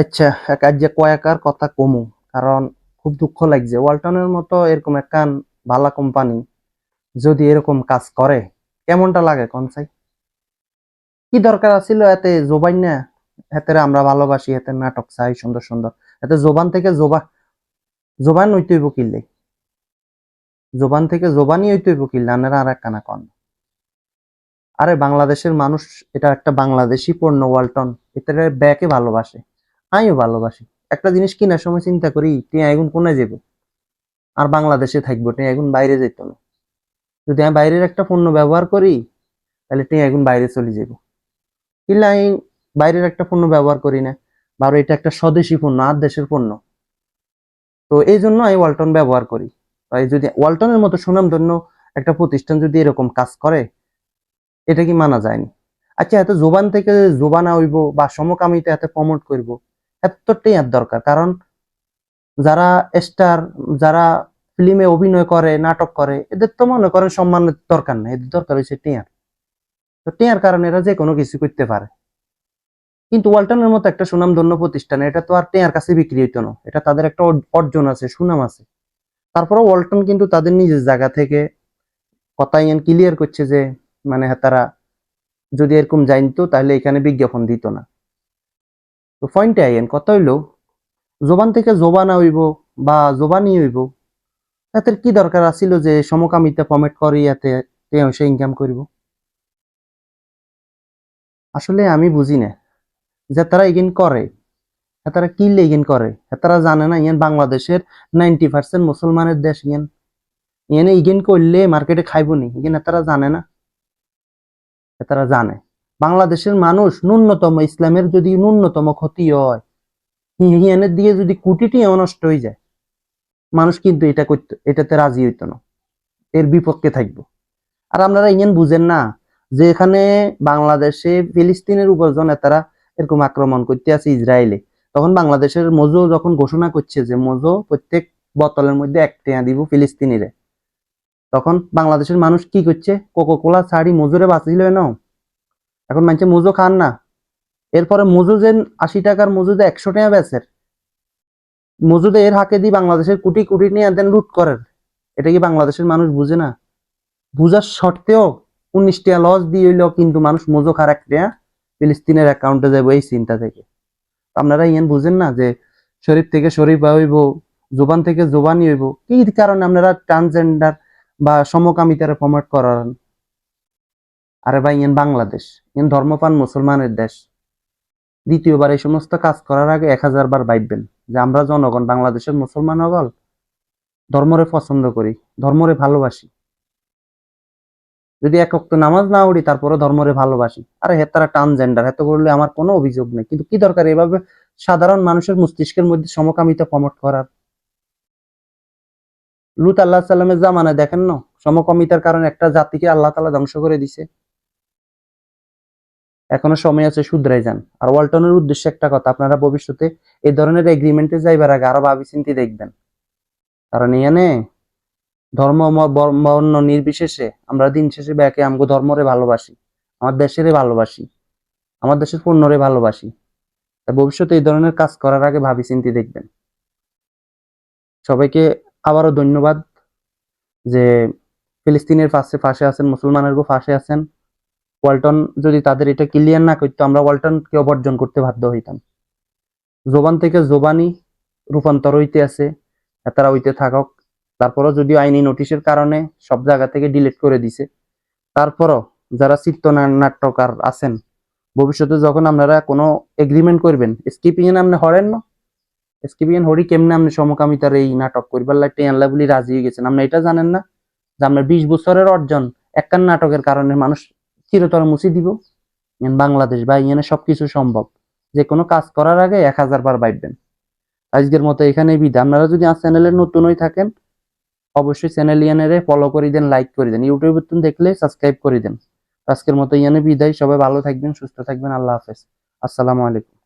আচ্ছা এক যে কয়েকার কথা কমু, কারণ খুব দুঃখ লাগছে। ওয়ালটনের মতো এরকম একখান ভালো কোম্পানি যদি এরকম কাজ করে, কেমনটা লাগে কন কনসাই কি দরকার আছিল এতে জোবাই না? এতে আমরা ভালোবাসি, এতে নাটক চাই, সুন্দর সুন্দর। এতে জোবান থেকে জোবা জোবান হইতেইব কিনলে জোবান থেকে জোবানই হইতেইব কিনলে আনারা আর একখানা কন আরে বাংলাদেশের মানুষ, এটা একটা বাংলাদেশি পণ্য ওয়ালটন। এটা ব্যাকে ভালোবাসে। আমিও ভালোবাসি। একটা জিনিস কেনার সময় চিন্তা করি, টিয়া এখন কোনে যাব আর বাংলাদেশে থাকব, টিয়া এখন বাইরে যেত না। যদি আমি বাইরের একটা পণ্য ব্যবহার করি, তাহলে টিয়া এখন বাইরে চলে যাব কিনলে আমি বাইরের একটা পণ্য ব্যবহার করি না বা এটা একটা স্বদেশি পণ্য, আর দেশের পণ্য। তো এই জন্য আমি ওয়ালটন ব্যবহার করি। তাই যদি, ওয়ালটনের মতো সুনামধন্য একটা প্রতিষ্ঠান যদি এরকম কাজ করে, এটা কি মানা যায়নি? আচ্ছা এত জোবান থেকে জোবানা হইব বা সমকামিতা এত প্রমোট করব এতটাই আর দরকার। কারণ যারা স্টার যারা ফিল্মে অভিনয় করে, নাটক করে, এদের তো মনে করেন সম্মানের দরকার নেই, এদের দরকার হচ্ছে টিয়ার। তো টিয়ার কারণে এরা যে কোনো কিছু করতে পারে। কিন্তু ওয়ালটনের মতো একটা সুনামধন্য প্রতিষ্ঠান এটা তো আর টিয়ার কাছে বিক্রি হইতো না। এটা তাদের একটা অর্জন আছে, সুনাম আছে। তারপরে ওয়ালটন কিন্তু তাদের নিজের জায়গা থেকে কথা ইয়ান ক্লিয়ার করছে যে মানে হ্যাঁ তারা যদি এরকম জানতো, তাহলে এখানে বিজ্ঞাপন দিত না। তো পয়েন্টে আইয়েন কত হইল, জোবান থেকে জোবানা হইব বা জোবানি হইব তাদের কি দরকার আছিল যে সমকামিতা প্রমেট করি, এতে সে ইনকাম করব? আসলে আমি বুঝি না। যে তারা এগিন করে তারা কি লেগিন করে তারা জানে না ইয়ান বাংলাদেশের নাইনটি পার্সেন্ট মুসলমানের দেশ ইয়ান ইয়ানে ইগিন করলে মার্কেটে খাইব নি ইগিন তারা জানে না তারা জানে। বাংলাদেশের মানুষ ন্যূনতম ইসলামের যদি ন্যূনতম ক্ষতি হয় হিয়ানের দিয়ে যদি কুটিটি নষ্ট হয়ে যায়, মানুষ কিন্তু এটা করতে, এটাতে রাজি হইতো না। এর বিপক্ষে থাকব। আর আপনারা ইয়েন বুঝেন না যে এখানে বাংলাদেশে ফিলিস্তিনের উপর জন তারা এরকম আক্রমণ করতে আছে ইসরায়েলে, তখন বাংলাদেশের মজো যখন ঘোষণা করছে যে মজো প্রত্যেক বোতলের মধ্যে এক টেয়া দিব ফিলিস্তিনিরে, তখন বাংলাদেশের মানুষ কি করছে? কোকো কোলা ছাড়ি মজুরে বাঁচিল না। এখন মানছে মজু খান না। এরপরে মজু যে আশি টাকার মজুদে একশো টাকা বেচের মজুদে এর হাকে দিয়ে বাংলাদেশের কোটি কোটি নিয়ে দেন লুট করেন, এটা কি বাংলাদেশের মানুষ বুঝে না? বুঝার সত্ত্বেও উনিশ টাকা লস দিয়ে হইল কিন্তু মানুষ মজু খার এক টাকা ফিলিস্তিনের অ্যাকাউন্টে যাব এই চিন্তা থেকে আপনারা ইয়ান বুঝেন না যে শরীফ থেকে শরীফ হইব, জোবান থেকে জোবানি হইব, কি কারণে আপনারা ট্রান্সজেন্ডার বা সমকামিতারে প্রমোট করান আরে ভাই, ইয়ান বাংলাদেশ। ইয়ান ধর্মপান মুসলমানের দেশ। দ্বিতীয়বার এই সমস্ত কাজ করার আগে এক হাজার বার ভাববেন যে আমরা জনগণ, বাংলাদেশের মুসলমান হগল ধর্মরে পছন্দ করি, ধর্মরে ভালোবাসি। যদি এক অক্ত নামাজ না উড়ি তারপরে ধর্মরে ভালোবাসি। আরে হে তারা ট্রান্সজেন্ডার এত করলে আমার কোনো অভিযোগ নেই। কিন্তু কি দরকার এভাবে সাধারণ মানুষের মস্তিষ্কের মধ্যে সমকামিতা প্রমোট করার? লুত আল্লাহ সাল্লামের জামানায় দেখেন না? সমকামিতার কারণে একটা জাতিকে আল্লাহ তালা ধ্বংস করে দিছে। এখনও সময় আছে শুধরাই যান। আর ওয়ালটনের উদ্দেশ্যে একটা কথা, আপনারা ভবিষ্যতে এই ধরনের এগ্রিমেন্টে যাইবার আগে আরও ভাবি চিন্তি দেখবেন। কারণ এখানে ধর্ম বর্ণ নির্বিশেষে আমরা দিন শেষে ব্যাকে আমগো ধর্মরে ভালোবাসি, আমার দেশেরে ভালোবাসি, আমার দেশের পণ্যরে ভালোবাসি। ভবিষ্যতে এই ধরনের কাজ করার আগে ভাবি চিন্তি দেখবেন। সবাইকে আবারও ধন্যবাদ যে ফিলিস্তিনের পাশে পাশে আছেন মুসলমানের পাশে আছেন। ওয়ালটন যদি তাদের এটা ক্লিয়ার না করতো, আমরা ওয়ালটনকে অবর্জন করতে বাধ্য হইতাম। জোবান থেকে জোবানি রূপান্তর হইতে আছে, তারা হইতে থাকক। তারপরও যদিও আইনি নোটিশের কারণে সব জায়গা থেকে ডিলিট করে দিছে। তারপরও যারা চিত্রনাট্যকার আছেন, ভবিষ্যতে যখন আপনারা কোনো এগ্রিমেন্ট করবেন স্কিপিং আপনি হরেন না? স্কিপিং হরি কেমনে আপনি সমকামিতার এই নাটক করবার লাগতে আনলা বলি রাজি হয়ে গেছেন। আপনি এটা জানেন না? যে আপনার বিশ বছরের অর্জন একখান নাটকের কারণে মানুষ চিরতর মুছি দিব। বাংলাদেশ বা ইয়ানে সবকিছু সম্ভব। যে কোনো কাজ করার আগে এক হাজার বার বাইবেন আজকের মতো এখানে বিদায়। আপনারা যদি আমার চ্যানেলে নতুন হয়ে থাকেন, অবশ্যই চ্যানেল ইয়ানের ফলো করে দেন লাইক করে দেন। ইউটিউবে তুমি দেখলে সাবস্ক্রাইব করে দেন। আজকের মতো ইয়ানে বিদায়। সবাই ভালো থাকবেন, সুস্থ থাকবেন। আল্লাহ হাফেজ। আসসালামু আলাইকুম।